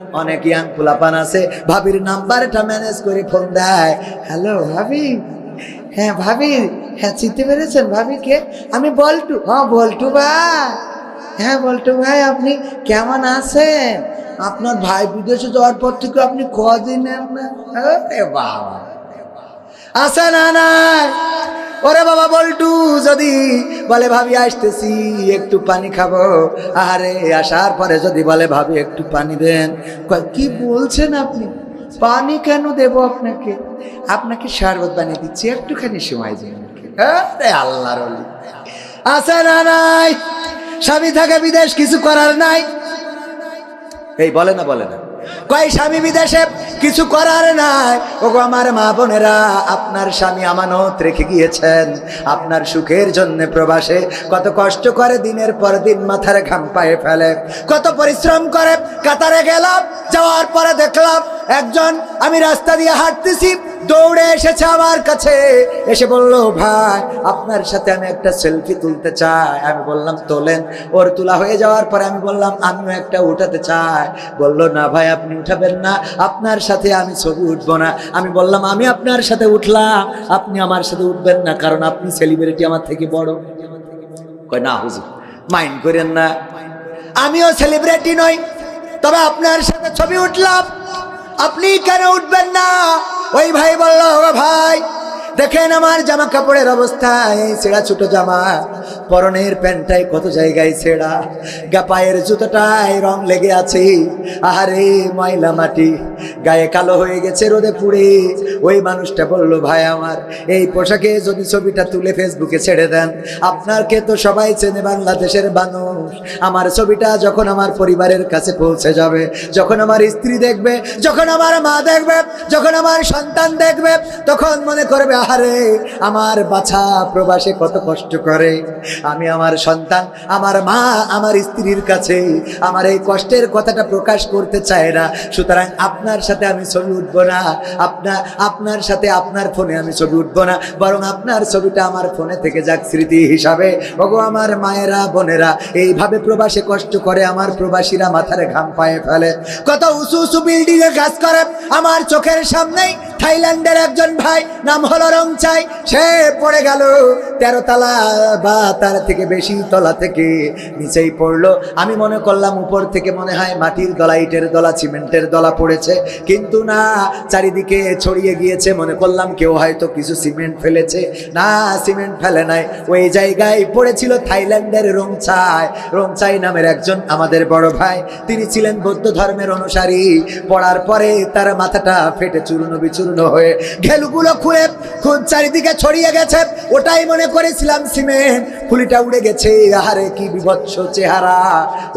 অনেক ইয়াং পোলাপান আছে, ভাবির নাম্বারটা ম্যানেজ করে ফোন দেয়। হ্যালো ভাবি? হ্যাঁ ভাবি? হ্যাঁ চিনতে পেরেছেন ভাবি কে আমি বল্টু। হ্যাঁ বল্টু ভাই। হ্যাঁ বল্টু ভাই, আপনি কেমন আছেন? আপনার ভাই বিদেশে যাওয়ার পর থেকে আপনি কদিন আরে বাবা। আসে না নাই ওরে বাবা বল্টু, যদি বলে ভাবি আসতেছি, একটু পানি খাব। আরে আসার পরে যদি বলে ভাবি একটু পানি দেন। কি বলছেন আপনি? পানি কেন দেব আপনাকে? আপনাকে শরবত বানিয়ে দিচ্ছি, একটুখানি সময় আমাকে। আরে আল্লাহর আছে না নাই? স্বামী থাকে বিদেশ, কিছু করার নাই? এই, বলে না বলে না। কয়, স্বামী বিদেশে কিছু করার নাই। ওগো আমার মা বোনেরা, আপনার স্বামী আমানত রেখে গিয়েছেন। আপনার সুখের জন্য প্রবাসে কত কষ্ট করে দিনের পর দিন মাথার ঘাম পায়ে ফেলে, কত পরিশ্রম করে কাতারে গেলাম, যাওয়ার পরে দেখলাম একজন, আমি রাস্তা দিয়ে হাঁটতেছি দৌড়ে এসেছে আমার কাছে। এসে বলল, ভাই, আপনার সাথে আমি একটা সেলফি তুলতে চাই। আমি বললাম, তোলেন। ওর তোলা হয়ে যাওয়ার পরে আমি বললাম, আমিও একটা উঠাতে চাই। বলল, না ভাই, আপনি উঠাবেন না। আপনার সাথে আমি ছবি উঠবো না। আমি বললাম, আমি আপনার সাথে উঠলাম। আপনি আমার সাথে উঠবেন না, কারণ আপনি সেলিব্রিটি আমার থেকে বড়। কয়, না, হুজুর মাইন্ড করেন না। আমিও সেলিব্রিটি নই, তবে আপনার সাথে ছবি উঠলাম। আপনি কেন উঠবেন না? ওই ভাই বলল ভাই দেখেন আমার জামা কাপড়ের অবস্থা ছেঁড়া ছোট জামা। পরনের প্যান্টটাই কত জায়গায় ছেঁড়া। গা পায়ের জুতোটায় রং লেগে আছে। আহারে, ময়লা মাটি। গায়ে কালো হয়ে গেছে রোদে পুড়ে। ওই মানুষটা বলল, ভাই আমার, এই পোশাকে যদি ছবিটা তুলে ফেসবুকে ছেড়ে দেন আপনাকে তো সবাই চেনে বাংলাদেশের মানুষ। আমার ছবিটা যখন আমার পরিবারের কাছে পৌঁছে যাবে, যখন আমার স্ত্রী দেখবে, যখন আমার মা দেখবে, যখন আমার সন্তান দেখবে, তখন মনে করবে, আহারে, আমার বাছা প্রবাসে কত কষ্ট করে। আমি আমার সন্তান, আমার মা, আমার স্ত্রীর কাছে আমার এই কষ্টের কথাটা প্রকাশ করতে চায় না। সুতরাং আপনার সাথে আমি ছবি উঠবো না। আপনার আপনার সাথে আপনার ফোনে আমি ছবি উঠবো না। বরং আপনার ছবিটা আমার ফোনে থেকে যাক স্মৃতি হিসাবে। ওগো আমার মায়েরা, বোনেরা, এইভাবে প্রবাসে কষ্ট করে আমার প্রবাসীরা মাথার ঘাম পায়ে ফেলে। কত উঁচু উঁচু বিল্ডিং এ কাজ করে আমার চোখের সামনেই থাইল্যান্ডের একজন ভাই, নাম হলো রংচাই। সে পড়ে গেল তেরো তলা বা তার থেকে বেশি তলা থেকে নিচেই পড়ল। আমি মনে করলাম উপর থেকে মনে হয় মাটির দলা, ইটের দলা, সিমেন্টের দলা পড়েছে। কিন্তু না, চারিদিকে ছড়িয়ে গিয়েছে। মনে করলাম কেউ হয়তো কিছু সিমেন্ট ফেলেছে। না, সিমেন্ট ফেলে নাই। ওই জায়গায় পড়েছিল থাইল্যান্ডের রংচাই রংচাই নামের একজন আমাদের বড় ভাই। তিনি ছিলেন বৌদ্ধ ধর্মের অনুসারী। পড়ার পরে তার মাথাটা ফেটে চূর্ণ বিচূর্ণ হয়ে ঘেলুগুলো খুলে খুব চারিদিকে ছড়িয়ে গেছে। ওটাই মনে করেছিলাম সিমেন্ট। ফুলিটা উড়ে গেছে, আহারে কি বিভৎস চেহারা।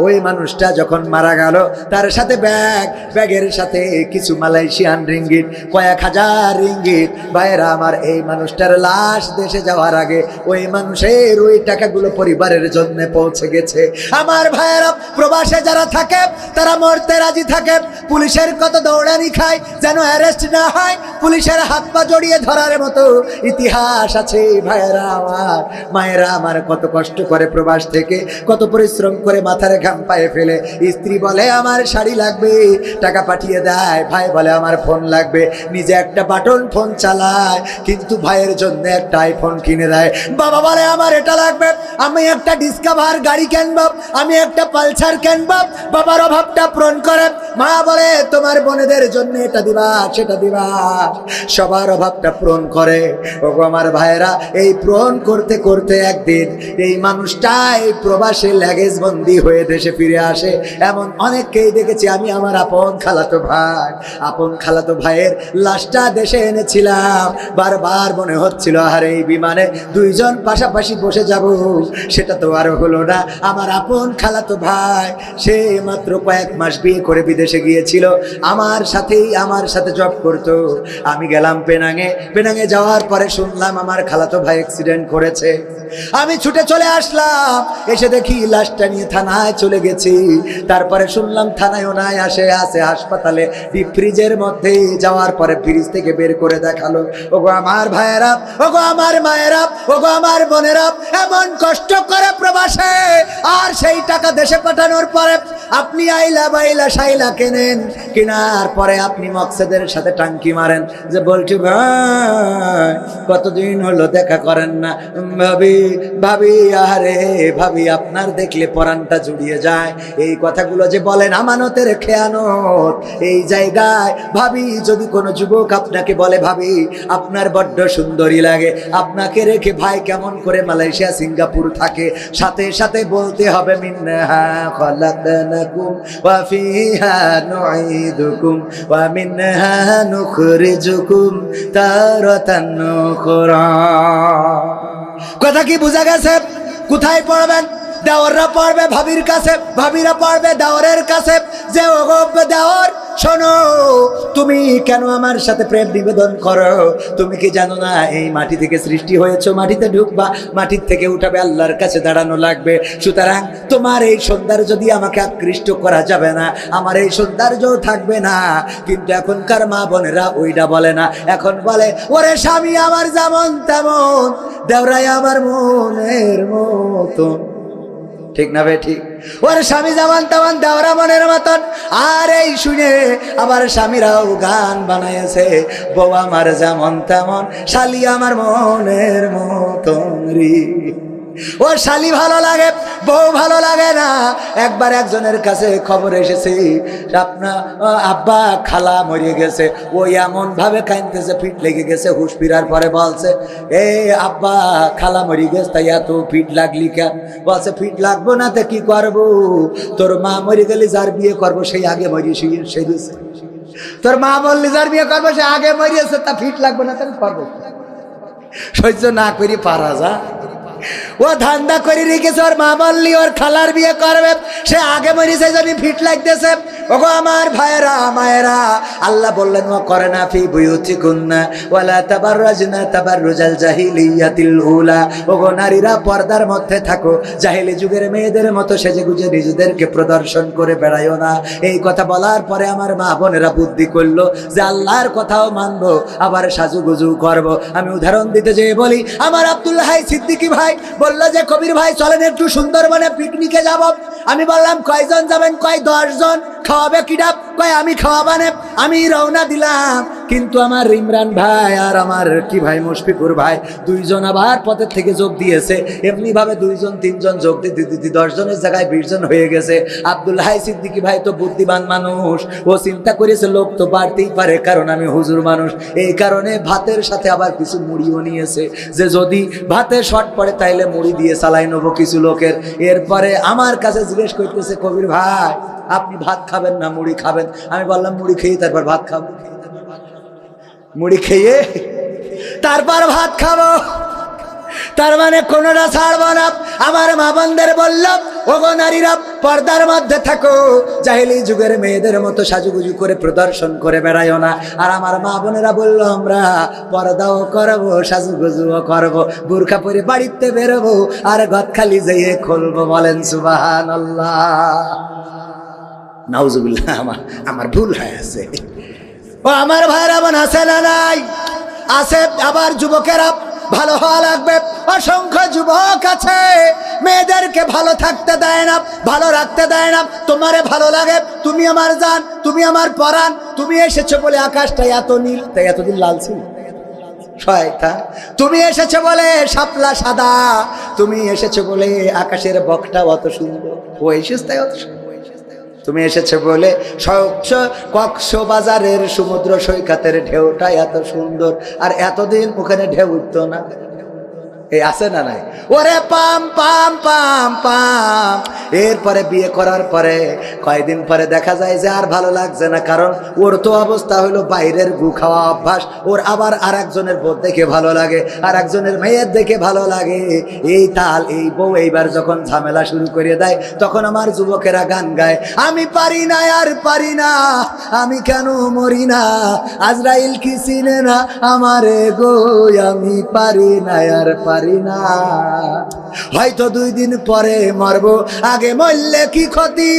ওই মানুষটা যখন মারা গেল, তার সাথে ব্যাগ, ব্যাগের সাথে কিছু মালয়েশিয়ান রিঙ্গিট কয়েক হাজার রিঙ্গিট ভাইয়েরা, আমার এই মানুষটার লাশ দেশে যাওয়ার আগে ওই মানুষের ওই টাকাগুলো পরিবারের জন্য পৌঁছে গেছে। আমার ভাইয়েরা, প্রবাসে যারা থাকে, তারা মরতে রাজি থাকে। পুলিশের কত দৌড়ানি খায় যেন অ্যারেস্ট না হয়, পুলিশের হাত পা জড়িয়ে ধরার মতো। ইতিহাস আছে ভাইয়েরা আমার। মায়েরা আমার কত কষ্ট করে প্রবাস থেকে, কত পরিশ্রম করে মাথার ঘাম পায়ে ফেলে। স্ত্রী বলে, আমার শাড়ি লাগবে, টাকা পাঠিয়ে দেয়। ভাই বলে, আমার ফোন লাগবে। নিজে একটা বাটন ফোন চালায়, কিন্তু ভাইয়ের জন্য একটা আইফোন কিনে দেয়। বাবা বলে, আমার এটা লাগবে, আমি একটা ডিসকাভার গাড়ি কিনব, আমি একটা পালসার কিনব। বাবার অভাবটা পূরণ করে, মা বলে তোমার বোনেদের জন্য এটা দিবা, সেটা দিবা। সবার অভাবটা পূরণ করে। ওগো আমার ভাইয়েরা, এই পূরণ করতে করতে একদিন এই মানুষটা এই প্রবাসে ল্যাগেজ বন্দি হয়ে দেশে ফিরে আসে। এমন অনেককেই দেখেছি আমি, আমার আপন খালাতো ভাই। আপন খালাতো ভাইয়ের লাশটা দেশে এনেছিলাম। বারবার মনে হচ্ছিল, আর এই বিমানে দুইজন পাশাপাশি বসে যাব। সেটা তো আর হলো না। আমার আপন খালাতো ভাই, সে মাত্র কয়েক মাস বিয়ে করে বিদেশে গিয়েছিল আমার সাথেই আমার সাথে জব করতো। আমি গেলাম পেনাঙে। পেনাঙে যাওয়ার পরে শুনলাম আমার খালাতো ভাই অ্যাক্সিডেন্ট করেছে। আমি ছুটে চলে আসলাম। এসে দেখি লাশটা নিয়ে থানায় চলে গেছি। তারপরে শুনলাম থানায়ও নাই আসে আসে হাসপাতালে। ফ্রিজের মধ্যে যাওয়ার পরে ফ্রিজ থেকে বের করে দেখাল। ওগো আমার ভাইয়েরা ওগো আমার মায়েরা ওগো আমার বোনেরা এমন কষ্ট করে প্রবাসে আর সেই টাকা দেশে পাঠানোর পরে আপনি আইলা বাইলা সাইলা কেনেন? কেনার পরে আপনি মকসেদের সাথে টাঙ্কি মারেন, যে বলছি, ভাই, কতদিন হলো দেখা করেন না? ভাবি ভাবি আরে ভাবি, আপনার দেখলে পরানটা জুড়িয়ে যায়। এই কথাগুলো যে বলেন আমানতের খেয়ানত, এই জায়গায় ভাবি, যদি কোনো যুবক আপনাকে বলে, ভাবি, আপনার বড্ড সুন্দরী লাগে, আপনাকে রেখে ভাই কেমন করে মালয়েশিয়া, সিঙ্গাপুর থাকে, সাথে সাথে বলতে হবে মিন্নাহা খলাকনাকুম ওয়া কথা কি বোঝা গেছে? কোথায় পড়বেন? দেওয়াররা পড়বে ভাবির কাছে, ভাবিরা পড়বে দেওয়ারের কাছে। যে ওগো দেওয়ার শোনো, তুমি কেন আমার সাথে প্রেম নিবেদন করো? তুমি কি জানো না, এই মাটি থেকে সৃষ্টি হয়েছো, মাটিতে ঢুকবা, মাটির থেকে উঠাবে, আল্লাহর কাছে দাঁড়ানো লাগবে। সুতরাং তোমার এই সৌন্দর্য যদি আমাকে আকৃষ্ট করা যাবে না, আমার এই সৌন্দর্য থাকবে না। কিন্তু এখনকার মা বোনেরা ওইটা বলে না। এখন বলে, ওরে স্বামী, আমার যেমন তেমন, দেওরাই আমার মনের মতন। ঠিক না ভাই ঠিক। ওর স্বামী যেমন তেমন দেওরা মনের মতন। আর এই শুনে আমার স্বামীরাও গান বানাইছে, বউ আমার যেমন তেমন, শালি আমার মনের মতন ও শালি ভালো লাগে, বউ ভালো লাগে না। একবার একজনের কাছে খবর এসেছে আপনার আব্বা, খালা মরে গেছে। ওই এমন ভাবে কাঁদতেছে, ফিট লেগে গেছে, হুশ ফিরার পরে বলছে, এ, আব্বা, খালা মরে গেছে, তাই এত ফিট লাগলি কেন? বলছে, ফিট লাগবো না তো কি করব? তোর মা মরে গেলে যার বিয়ে করব, সেই আগে মরি সেরেছে তোর মা বললি যার বিয়ে করব, সে আগে মরিয়েছে তা ফিট লাগবে না তাহলে করব সহ্য না করি, পারা যা ও ধান্দা করে রেখেছে ওর মা ওর খালার বিয়ে করবে। সে আগে মরিছে যদি ফিট লাগতেছে। ওগো আমার ভাইয়েরা, মায়েরা, আল্লাহ বললেন, ও করে না ফি বুয়ুতি কুন্না ওয়ালা তাবাররাজনা তাবাররুজাল জাহিলিয়াতিল উলা। ওগো নারীরা পর্দার মধ্যে থাকো, জাহিলি যুগের মেয়েদের মতো সেজে গুজে নিজেদেরকে প্রদর্শন করে বেড়াইও না। এই কথা বলার পরে আমার মা বোনেরা বুদ্ধি করল যে আল্লাহর কথাও মানবো, আবার সাজুগুজু করব। আমি উদাহরণ দিতে যেয়ে বলি, আমার আব্দুল হাই সিদ্দিকি ভাই বলল যে, কবির ভাই, চলেন একটু সুন্দরবনে পিকনিকে যাব। আমি বললাম, কয়জন যাবেন? কয়, দশজন। খাওয়াবে কিডাপ কয়, আমি খাওয়াবানে। আমি রওনা দিলাম। কিন্তু আমার ইমরান ভাই আর আমার কি ভাই, মুশফিকুর ভাই, দুইজন আবার পথের থেকে যোগ দিয়েছে। এমনি ভাবে দুইজন, তিনজন যোগ দিতে দিতে দশ জনের জায়গায় বিশ জন হয়ে গেছে। আব্দুল হাই সিদ্দিকি ভাই তো বুদ্ধিমান মানুষ, ও চিন্তা করেছে লোক তো বাড়তেই পারে, কারণ আমি হুজুর মানুষ। এই কারণে ভাতের সাথে আবার কিছু মুড়িও নিয়েছে। যে যদি ভাতে শর্ট পড়ে, তাইলে মুড়ি দিয়ে চালাই নেব কিছু লোকের। এরপরে আমার কাছে জিজ্ঞেস করতেছে, কবির ভাই, আপনি ভাত খাবেন না, মুড়ি খাবেন? আমি বললাম, মুড়ি খেয়ে তারপর ভাত খাব। মুড়ি খেয়ে তারপর ভাত খাব। তার মানে কোনোটা ছাড়বো না। আমার মা বোনদের বললাম ওগো নারীরা, পর্দার মধ্যে থাকো। জাহেলি যুগের মেয়েদের মতো সাজুগুজু করে প্রদর্শন করে বেড়াইও না। আর আমার মা বোনেরা বলল, আমরা পর্দাও করব, সাজুগুজুও করব, বুরখা পরে বাড়িতে বেরোবো, আর গদখালি যেয়ে খুলবো। বলেন সুবাহান আল্লাহ নাউজুবিল্লাহ, আমার আমার ভুল হয়ে আছে। ও আমার ভাইরা বোন আছে না নাই? আছে, আবার যুবকেরা ভালো হওয়া লাগবে। অসংখ্য যুবক আছে, মেয়েদেরকে ভালো থাকতে দেয় না, ভালো রাখতে দেয় না। তোমারে ভালো লাগে, তুমি আমার জান, তুমি আমার পরাণ, তুমি এসেছ বলে আকাশটা এত নীল, তাই এতদিন লাল ছিল। তুমি এসেছ বলে শাপলা সাদা, তুমি এসেছ বলে আকাশের বকটা অত সুন্দর। ও এসেছ তাই অত সুন্দর। তুমি এসেছ বলে স্বচ্ছ কক্সবাজারের সমুদ্র সৈকতের ঢেউটা এত সুন্দর, আর এতদিন ওখানে ঢেউ উঠতো না। এই আছে না নাই? ওরে পাম পাম পাম পাম। এরপরে বিয়ে করার পরে কয়দিন পরে দেখা যায় যে আর ভালো লাগছে না, কারণ ওর তো অবস্থা হলো বাইরের গু খাওয়া অভ্যাস। ওর আবার আর একজনের বোধ দেখে ভালো লাগে আর একজনের মেয়ের দেখে ভালো লাগে। এই তাল, এই বউ এইবার যখন ঝামেলা শুরু করে দেয়, তখন আমার যুবকেরা গান গায়, আমি পারি না, আর পারি না, আমি কেন মরি না? আজরাইল কি চিনে না আমারে গো, আমি পারি না, আর পারি পারি না। হয়তো দুই দিন পরে মরব। আগে মরলে কি ক্ষতি?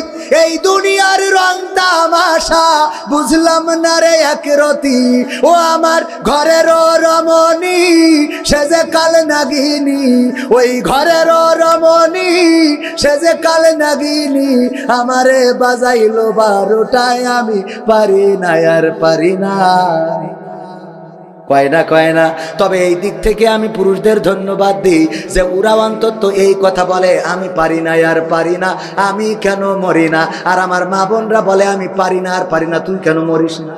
এই দুনিয়ার রং তামাশা, বুঝলাম না রে এক রতি। ও আমার ঘরের রমণী, সে যে কাল নাগিনী। ওই ঘরের রমণী, সে যে কাল নাগিনী। আমারে বাজাইলো বারোটায়, আমি পারি না, আর পারি না। কয় না কয় না। তবে এই দিক থেকে আমি পুরুষদের ধন্যবাদ দিই যে ওরা অন্তত এই কথা বলে, আমি পারি না, আর পারি না, আমি কেন মরি না? আর আমার মা বোনরা বলে, আমি পারি না, আর পারি না, তুই কেন মরিস না?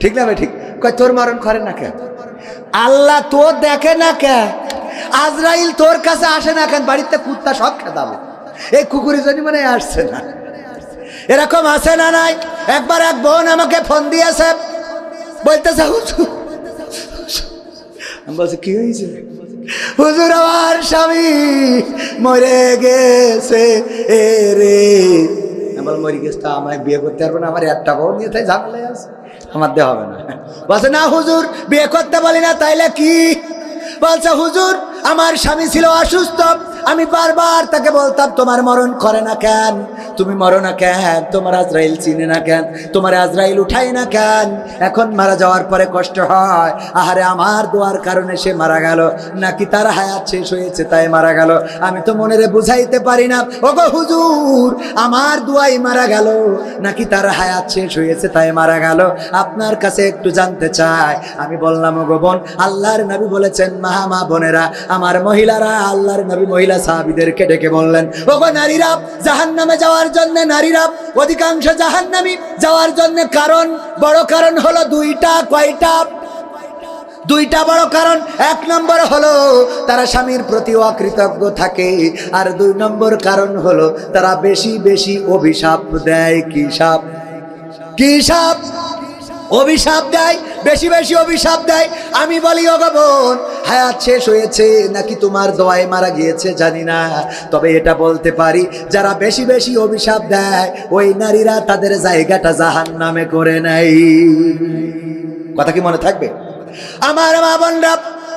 ঠিক না ঠিক? কয়, তোর মরণ করে না কেন আল্লাহ তোর দেখে না কে? আজরাইল তোর কাছে আসে না কেন? বাড়িতে কুত্তা সব খেতাবো এই কুকুরের জন্য মানে আসছে না। এরকম আছে না নাই? একবার এক বোন আমাকে ফোন দিয়েছে, বলতেছে, হুজুর বলছি, কি হয়েছে? হুজুর, আমার স্বামী মরে গেছে, এ রে। আমি বল মরে গেছে তা, আমায় বিয়ে করতে পারব না, আমার একটা বউ নিয়ে তাই ঝামেলায় আছে। আমার দিয়ে হবে না। বলছে, না হুজুর, বিয়ে করতে বলি না, তাইলে কি? বলছে, হুজুর, আমার স্বামী ছিল অসুস্থ, আমি বারবার তাকে বলতাম, তোমার মরণ করে না কেন? তুমি মরো না কেন? তোমার আজরাইল চিনে না কেন? তোমার আজরাইল উঠাই না কেন? এখন মারা যাওয়ার পরে কষ্ট হয়। আহারে, আমার দোয়ার কারণে সে মারা গেল। নাকি তার হায়াত শেষ হয়েছে, তাই মারা গেল? আমি তো মনেরে বুঝাইতে পারি না। ও গো হুজুর, আমার দুয়াই মারা গেল। নাকি তার হায়াত শেষ হয়েছে, তাই মারা গেল? আপনার কাছে একটু জানতে চাই। আমি বললাম ও গো বোন, আল্লাহর নবী বলেছেন, মাহা, মা, বোনেরা, আমার মহিলারা আল্লাহর নবী মহিলা সাহাবিদেরকে ডেকে বললেন ও গো নারীরা জাহান নামে যাওয়ার জন্য নারীরা অধিকাংশ জাহান নামী যাওয়ার জন্য কারণ, বড় কারণ হলো দুইটা, কয়টা? দুইটা বড় কারণ। এক নম্বর হলো তারা স্বামীর প্রতি অকৃতজ্ঞ থাকে। আর দুই নম্বর কারণ হলো তারা বেশি বেশি অভিশাপ দেয়। কি সাপ? কি সাপ? অভিশাপ দেয়, বেশি বেশি অভিশাপ দেয়। আমি বলি অগবন হায়াত শেষ হয়েছে, নাকি তোমার দোয়ায় মারা গিয়েছে, জানি না। তবে এটা বলতে পারি, যারা বেশি বেশি অভিশাপ দেয়, ওই নারীরা তাদের জায়গাটা জাহান নামে করে নেয়। কথা কি মনে থাকবে? আমার মা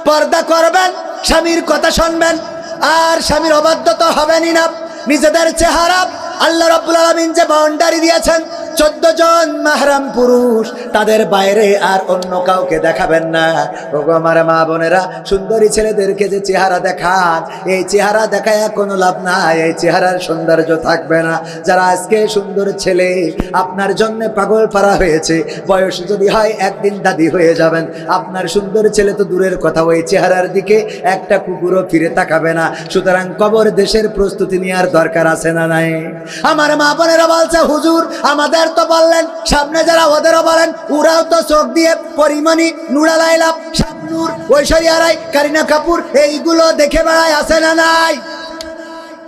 পর্দা করবেন, স্বামীর কথা শুনবেন, আর স্বামীর অবাধ্য তো হবেনই না। নিজেদের চেহারা আল্লাহ রব্বুল আলমিন যে বাউন্ডারি দিয়েছেন, চোদ্দ জন মাহরাম পুরুষ, তাদের বাইরে আর অন্য কাউকে দেখাবেন না। ওগো আমার মা বোনেরা, সুন্দরী ছেলেদেরকে যে চেহারা দেখান, এই চেহারা দেখায় কোনো লাভ নাই। এই চেহারার সৌন্দর্য থাকবে না। যারা আজকে সুন্দর ছেলে, আপনার জন্য পাগল পারা হয়েছে, বয়স যদি হয় একদিন দাদি হয়ে যাবেন। আপনার সুন্দর ছেলে তো দূরের কথা, ওই চেহারার দিকে একটা কুকুরও ফিরে তাকাবে না। সুতরাং কবর দেশের প্রস্তুতি নেওয়ার দরকার আছে না নাই? আমার মা বোনেরা বলছে, হুজুর, আমাদের তো বললেন, সামনে যারা ওদেরও বলেন, ওরাও তো চোখ দিয়ে পরিমাণি নুরা লাইলা শাবনুর ঐশ্বরিয়া রায়, কারিনা কাপুর, এইগুলো দেখে বেড়ায়, আছে না নাই?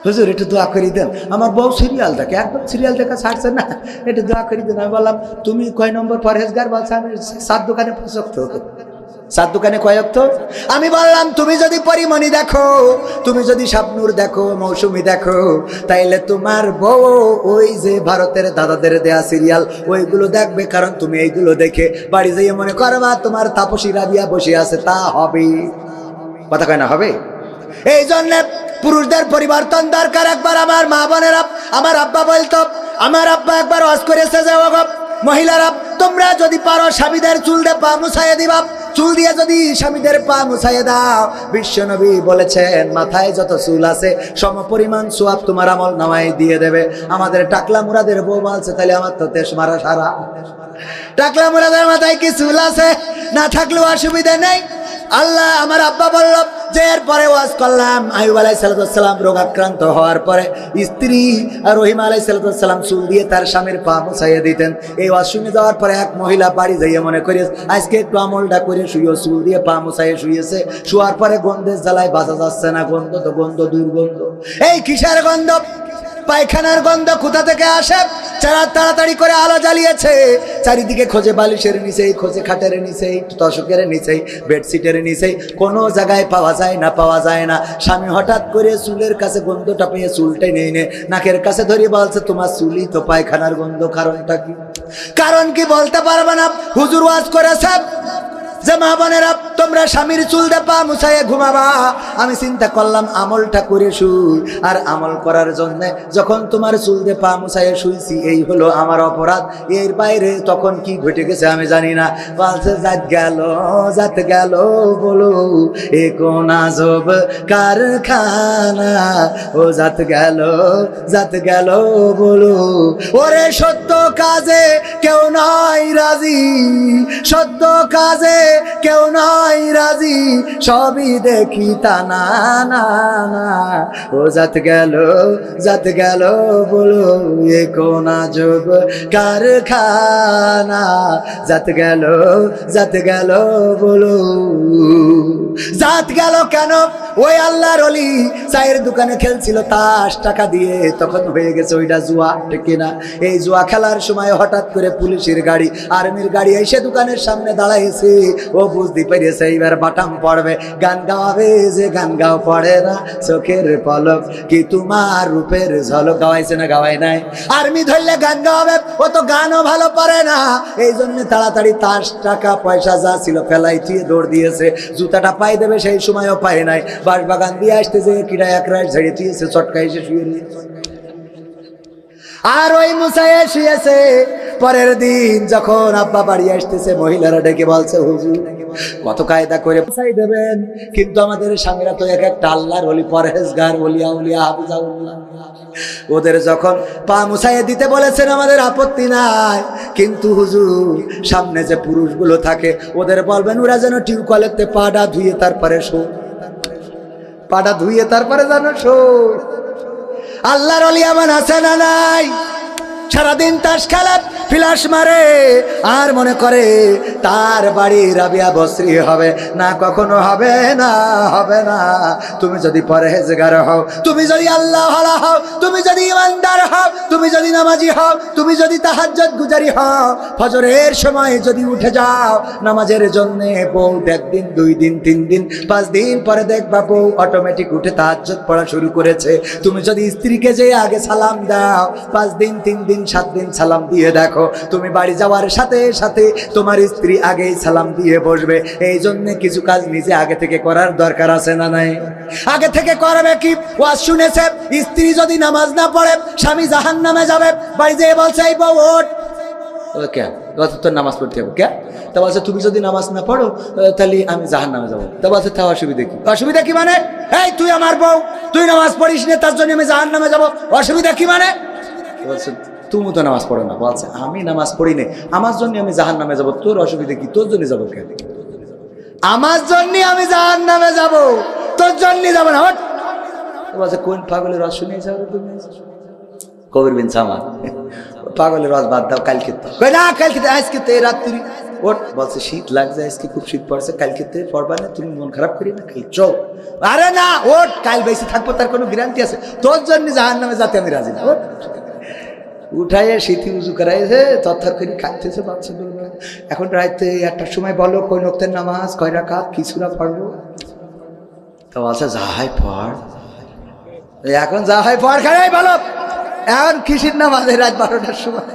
হুজুর, একটু দোয়া করে দেন। আমার বউ সিরিয়াল দেখে, একদম সিরিয়াল দেখা ছাড়ছে না। একটু দোয়া করে দেন। আমি বললাম, তুমি কয় নম্বর পরহেজগার? বলছো, আমি সাত দোকানে ফসক্ত সাত দোকানে কয়েক তো আমি বললাম, তুমি যদি পরিমণি দেখো, তুমি যদি স্বপ্নুর দেখো, মৌসুমি দেখো, তাইলে তোমার বউ ওই যে ভারতের দাদাদের দেয়া সিরিয়াল ওইগুলো দেখবে, কারণ তুমি এইগুলো দেখে বাড়ি যেয়ে মনে করবা, তোমার তাপসী রাবিয়া বসে আছে, তা হবে। কথা কয় না, হবে? এই জন্য পুরুষদের পরিবর্তন দরকার একবার আমার মা বোনেরা, আমার আব্বা বলতো, আমার আব্বা একবার অস করেছে যে মহিলারা, তোমরা যদি পারো, স্বামীদের চুল দিয়ে পা মুছাইয়ে দিবা। চুল দিয়ে যদি স্বামীদের পা মুছাইয়ে দাও, বিশ্বনবী বলেছেন, মাথায় যত চুল আছে সম পরিমাণ সোয়াব তোমার আমল নামাই দিয়ে দেবে। আমাদের টাকলা মুরাদের বউ বলছে তাহলে আমার তো তেস মারা সারা। টাকলা মুরাদের মাথায় কি চুল আছে? না থাকলেও অসুবিধা নেই। আল্লাহ আমার আব্বা বলল, যে এরপরে ওয়াজ করলাম আয়ুব আলাই সালাতাম রোগাক্রান্ত হওয়ার পরে স্ত্রী আর রহিমা আলাই সালাতাম চুল দিয়ে তার স্বামীর পা মুছাইয়ে দিতেন। এই ওয়াজ শুনে যাওয়ার পরে এক মহিলা বাড়ি যাইয়ে মনে করি আজকে একটু আমলটা করে শুয়ে চুল দিয়ে পা মুছাইয়ে শুয়েছে শুয়ার পরে গন্ধের জ্বালায় বাঁচা যাচ্ছে না, গন্ধ তো গন্ধ, দুর্গন্ধ। এই কিসের গন্ধ? পায়খানার গন্ধ কোথা থেকে আসে? যারা তাড়াতাড়ি করে আলো জ্বালিয়েছে, চারিদিকে খোঁজে বালিশের নিচেই, খোঁজে খাটের নিচেই তশকের নিচেই, বেডশিটের নিচেই, কোনো জায়গায় পাওয়া যায় না, পাওয়া যায় না। স্বামী হঠাৎ করে চুলের কাছে গন্ধটা পেয়ে চুলটাই নেই নে নাকের কাছে ধরিয়ে বলছে, তোমার চুলই তো পায়খানার গন্ধ, কারণটা কি? কারণ কি বলতে পারবে না? হুজুর ওয়াজ করেছে। যে মা বোনেরা, তোমরা স্বামীর চুল দে পা মুছাইয়ে ঘুমাবা। আমি চিন্তা করলাম, আমলটা করে শুই। আর আমল করার জন্য যখন তোমার চুল দে পা মুছাইয়ে শুইছি, এই হলো আমার অপরাধ। এর বাইরে তখন কি ঘটে গেছে আমি জানি না। বলছে জাত গেল জাত গেল, বলো, এ কোন আজব কারখানা? ও জাত গেল জাত গেল, বলো, ওরে সত্য কাজে কেউ নয় রাজি। সত্য কাজে কেউ নয় রাজি, সবই দেখি তা না না ও জাত গেল জাত গেল, বলো এ কোন আজব কারখানা? জাত গেল জাত গেল, বলো। জাত গেল কেন? ওই আল্লাহর অলি চায়ের দোকানে খেলছিল, তাস টাকা দিয়ে, তখন হয়ে গেছে ওইটা জুয়া, ঠিক না এই জুয়া খেলার সময় হঠাৎ করে পুলিশের গাড়ি, আর্মির গাড়ি এসে দোকানের সামনে দাঁড়াইছে। ও বুঝতে পেরেছে এইবার বাটাম পড়বে। গান গাওয়াবে যে গান গাও পড়ে না, চোখের পলক কি তোমার রূপের ঝলক? গাওয়াইছে না, গাওয়াই নাই। আর্মি ধরলে গান গাওয়াবে, ও তো গানও ভালো পারে না। এই জন্য তাড়াতাড়ি তাস, টাকা, পয়সা যা ছিল ফেলাই থুয়ে দৌড় দিয়েছে। জুতাটা পাই দেবে, সেই সময়ও পায় নাই। বাস বাগান দিয়ে আসতেছে কিরা এক রাত ঝেড়ে দিয়েছে চটকা এসে শুয়ে নিয়েছে আর ওই মুসাইয়ে শুয়েছে পরের দিন যখন আব্বা বাড়ি আসতেছে, মহিলারা ডেকে বলছে, হুজুর, কত কায়দা করে মুসাই দেবেন। কিন্তু আমাদের স্বামীরা তো এক একটা আল্লাহর অলি পরহেজগার বলিয়া উলিয়া হাফিজাউল্লাহ। ওদের যখন পা মুসাইয়ে দিতে বলেছেন, আমাদের আপত্তি নাই। কিন্তু হুজুর, সামনে যে পুরুষগুলো থাকে, ওদের বলবেন, ওরা যেন টিউবকলেতে পাটা ধুয়ে তারপরে শো পাটা ধুয়ে তারপরে যেন শো আল্লাহর অলি আমার আছে না নাই? সারাদিন তাস খেলা ফিলাস মারে, আর মনে করে তার বাড়ি রাবিয়া বস্ত্রী হবে। না, কখনো হবে না হবে না। তুমি যদি পরহেজগার হও, তুমি যদি আল্লাহ হও, তুমি যদি ইমানদার হও, তুমি যদি নামাজি হও, তুমি যদি তাহাজ্জত গুজারি হও, ফজরের সময় যদি উঠে যাও, নামাজের জন্য বউ একদিন, দুই দিন, তিন দিন, পাঁচ দিন পরে দেখবা বউ অটোমেটিক উঠে তাহাজ্জত পড়া শুরু করেছে। তুমি যদি স্ত্রীকে যে আগে সালাম দাও, পাঁচ দিন, তিন দিন, সাত দিন সালাম দিয়ে দেখো তুমি বাড়ি যাওয়ার সাথে সাথে তোমার স্ত্রী আগেই সালাম দিয়ে বসবে। এই জন্য কিছু কাজ নিজে আগে থেকে করার দরকার আছে না নাই? আগে থেকে করবে কি? ওয়াজ শুনেছে, স্ত্রী যদি নামাজ না পড়ে, স্বামী জাহান নামে যাবে। বাড়ি যেয়ে বলছে, এই বউ, ওঠ। তোর নামাজ পড়তে হবে তা বলছে, তুমি যদি নামাজ না পড়ো তাহলে আমি জাহান নামে যাব। তা বলছে তা অসুবিধা কি? অসুবিধা কি মানে? এই, তুই আমার বউ, তুই নামাজ পড়িস না তার জন্য আমি জাহান নামে যাব। অসুবিধা কি মানে? তুমি তো নামাজ পড়ো না। বলছে, আমি নামাজ পড়ি না আমার জন্য আমি জাহান নামে যাব। তোর অসুবিধা কি? তোর জন্য যাব কেন? আমার জন্য আমি জাহান নামে যাব। তোর জন্য যাব না। বলছে, কোন পাগলের রস শুনে যাব তুমি? কবির বিন সামাদ, পাগলের রস বাদ দাও, কালকে না, কালকে আজকে তো এই রাত্রি। ওট বলছে, শীত লাগছে, আজকে খুব শীত পড়ছে, কালকে তো পড়বা না, তুমি মন খারাপ করি না খাই চো আরে না ওট কাল বেশি থাকব, তার কোনো গ্যারান্টি আছে। তোর জন্য জাহান নামে যাতে আমি রাজি না, ওঠ। উঠাইয়ে শীতি উজু করাইছে তথর খাইতেছে বাচ্চাগুলো এখন রাইতে একটার সময় বলো কই নক্তের নামাজ, কয় রাখা কিছুরা পড়ব? তো বলছে, যাহাই পড়। এখন যা হয় পড় খাই বলো। এখন খিসির নামাজ রাত বারোটার সময়?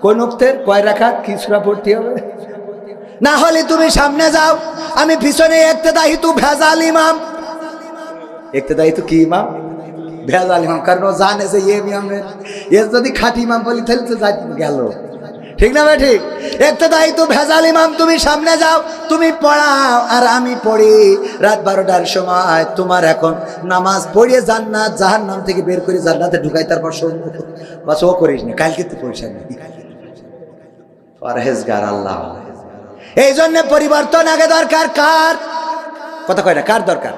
কোন নক্তের কয় রাখা কিছুরা পড়তে হবে? না হলে তুমি সামনে যাও। আমি পিছনে তু ভেজাল ইমাম। একতে দায়িত্ব কি ইমাম? ভেজাল ইমাম, কারণ ও জানে যে ইয়ে ইমামের। এ যদি খাঁটি ইমাম বলি, তাহলে তো যাই গেল। ঠিক না ভাই, ঠিক? একটু দায়িত্ব ভেজাল ইমাম, তুমি সামনে যাও, তুমি পড়াও, আর আমি পড়ি। রাত বারোটার সময় তোমার এখন নামাজ পড়িয়ে জান্নাত জাহান নাম থেকে বের করে জান্নাতে ঢুকাই, তারপর শুনব বাস ও করিস না, কালকে তুই পয়সা নেই পরহেজগার আল্লাহ। এই জন্য পরিবর্তন আগে দরকার, কার? কথা কয় না, কার দরকার?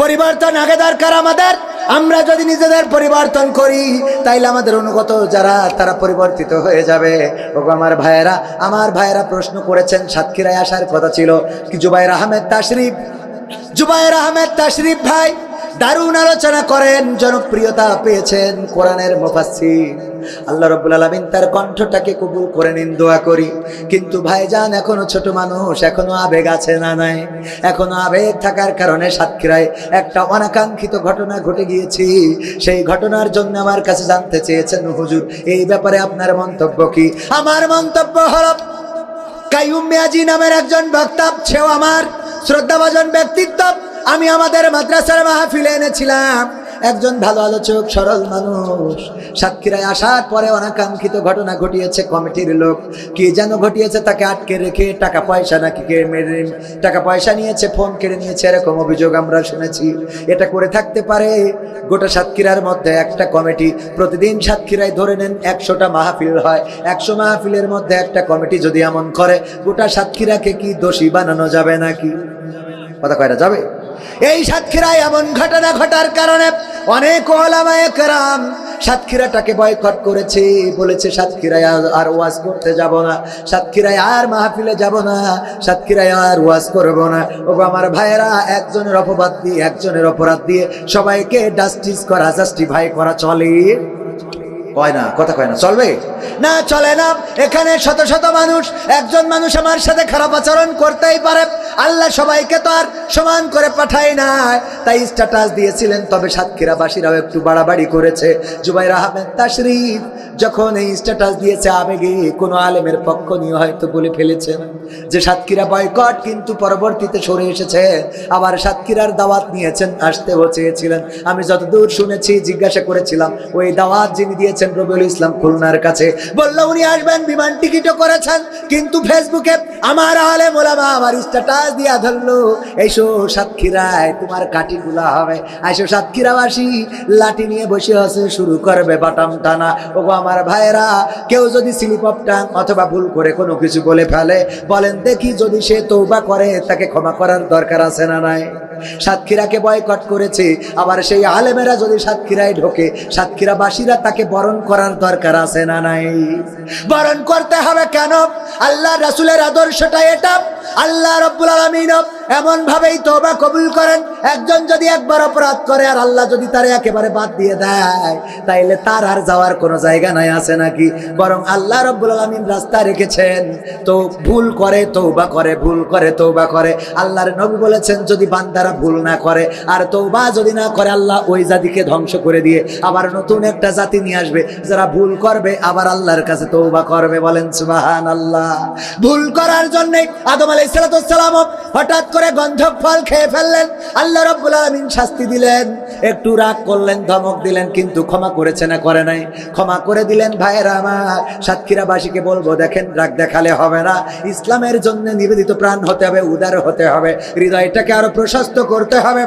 পরিবর্তন আগে দরকার আমাদের আমরা যদি নিজেদের পরিবর্তন করি, তাইলে আমাদের অনুগত যারা, তারা পরিবর্তিত হয়ে যাবে। ওগো আমার ভাইয়েরা আমার ভাইয়েরা প্রশ্ন করেছেন, সাতক্ষীরায় আসার কথা ছিল, কি জুবাইর আহমেদ তাশরিফ? জুবাইর আহমেদ তাশরিফ ভাই দারুণ আলোচনা করেন, জনপ্রিয়তা পেয়েছেন কোরআনের মুফাসসির। আল্লাহ রব্বুল আলামিন তার কণ্ঠটাকে কবুল করে নিন, দোয়া করি। কিন্তু ভাইজান, এখনও ছোট মানুষ, এখনও আবেগ আছে না নাই? এখনও আবেগ থাকার কারণে সাতক্ষীরায় একটা অনাকাঙ্ক্ষিত ঘটনা ঘটে গিয়েছি। সেই ঘটনার জন্য আমার কাছে জানতে চেয়েছেন, হুজুর, এই ব্যাপারে আপনার মন্তব্য কি? আমার মন্তব্য হলো, কাইয়ুম মিয়াজি নামের একজন বক্তা, সেও আমার শ্রদ্ধাভাজন ব্যক্তিত্ব। আমি আমাদের মাদ্রাসার মাহফিলে এনেছিলাম। একজন ভালো আলোচক, সরল মানুষ। সাতক্ষীরায় আসার পরে অনাকাঙ্ক্ষিত ঘটনা ঘটিয়েছে কমিটির লোক। কি যেন ঘটিয়েছে তাকে আটকে রেখে টাকা পয়সা নাকি কে মেরে টাকা পয়সা নিয়েছে, ফোন কেড়ে নিয়েছে, এরকম অভিযোগ আমরা শুনেছি। এটা করে থাকতে পারে। গোটা সাতক্ষীরার মধ্যে একটা কমিটি। প্রতিদিন সাতক্ষীরায় ধরে নেন একশোটা মাহফিল হয়। একশো মাহফিলের মধ্যে একটা কমিটি যদি এমন করে, গোটা সাতক্ষীরাকে কি দোষী বানানো যাবে নাকি? কথা কয়টা যাবে? এই সাতক্ষীরায় এমন ঘটনা ঘটার কারণে অনেক ওলামায়ে সাতক্ষীরাটাকে বয়কট করেছে। বলেছে, সাতক্ষীরায় আর- আর ওয়াজ করতে যাব না। সাতক্ষীরায় আর মাহফিলে যাব না। সাতক্ষীরায় আর ওয়াজ করব না। ও আমার ভাইয়েরা, একজনের অপবাদ দিয়ে, একজনের অপরাধ দিয়ে সবাইকে ডাস্টিস করা জাস্টিফাই করা চলে। কয় না, কথা কয় না, চলবে? না, চলে না। এখানে শত শত মানুষ, একজন মানুষ আমার সাথে খারাপ আচরণ করতেই পারে। আল্লাহ সবাইকে তো আর সমান করে পাঠায় না। তাই স্ট্যাটাস দিয়েছিলেন, তবে সাতক্ষীরাবাসীরাও একটু বাড়াবাড়ি করেছে। জুবাইর আহমেদ তাশরিফ, যখন এই স্ট্যাটাস দিয়েছে আবেগে, কোনো আলেমের পক্ষ নিয়ে হয়তো বলে ফেলেছেন যে সাতক্ষীরা বয়কট কিন্তু পরবর্তীতে সরে এসেছে। আবার সাতক্ষীরার দাওয়াত নিয়েছেন, আসতেও চেয়েছিলেন। আমি যতদূর শুনেছি, জিজ্ঞাসা করেছিলাম, ওই দাওয়াত যিনি দিয়েছেন রবিউল ইসলাম খুলনার কাছে। বলল, উনি আসবেন, বিমান টিকিটও করেছেন, কিন্তু ফেসবুকে আমার আলে মোলামা আমার স্ট্যাটাস দিয়া ধরলো এইসো সাতক্ষীরায়, তোমার কাটি গুলা হবে। আইসো সাতক্ষীরাবাসী, লাঠি নিয়ে বসে আছে, শুরু করবে বাটাম টানা। ও আমার ভাইয়েরা, কেউ যদি স্লিপ অফ টাং অথবা ভুল করে কোনো কিছু বলে ফেলে, বলেন দেখি যদি সে তৌবা করে, তাকে ক্ষমা করার দরকার আছে না নাই? সাতক্ষীরাকে বয়কট করেছে। আবার সেই আলেমেরা যদি সাতক্ষীরায় ঢোকে, সাতক্ষীরাবাসীরা তাকে বরণ করার দরকার আছে না নাই? বরণ করতে হবে কেন? আল্লাহ রাসুলের আদর্শটা এটা। আল্লাহ রব্বুল আলমিন এমন ভাবেই তোবা কবুল করেন। একজন যদি একবার অপরাধ করে আর আল্লাহ যদি তারে একেবারে বাদ দিয়ে দেয়, তাইলে তার আর যাওয়ার কোনো জায়গা নাই, আছে নাকি? বরং আল্লাহ রব্বুল আলমিন রাস্তা রেখেছেন, তো ভুল করে তৌবা করে, ভুল করে তৌবা করে। আল্লাহর নবী বলেছেন, যদি বান্দারা ভুল না করে, আর তৌবা যদি না করে, আল্লাহ ওই জাতিকে ধ্বংস করে দিয়ে আবার নতুন একটা জাতি নিয়ে আসবে। যারা ভুল করবে, আবার আল্লাহর কাছে তৌবা করবে, বলেন সুবাহান আল্লাহ ভুল করার জন্য আদম আলাই সালাম হঠাৎ করে গন্ধক ফল খেয়ে ফেললেন। আল্লাহ রব্বুল আলমিন শাস্তি দিলেন। একটু রাগ করলেন, ধমক দিলেন, কিন্তু ক্ষমা করেছে না, করে নাই। ক্ষমা করে দিলেন, ভাইয়ের আমার। সাতক্ষীরাবাসীকে বলব, দেখেন, রাগ দেখালে হবে না। ইসলামের জন্য নিবেদিত প্রাণ হতে হবে, উদার হতে হবে। হৃদয়টাকে আরও প্রশস্ত করতে হবে।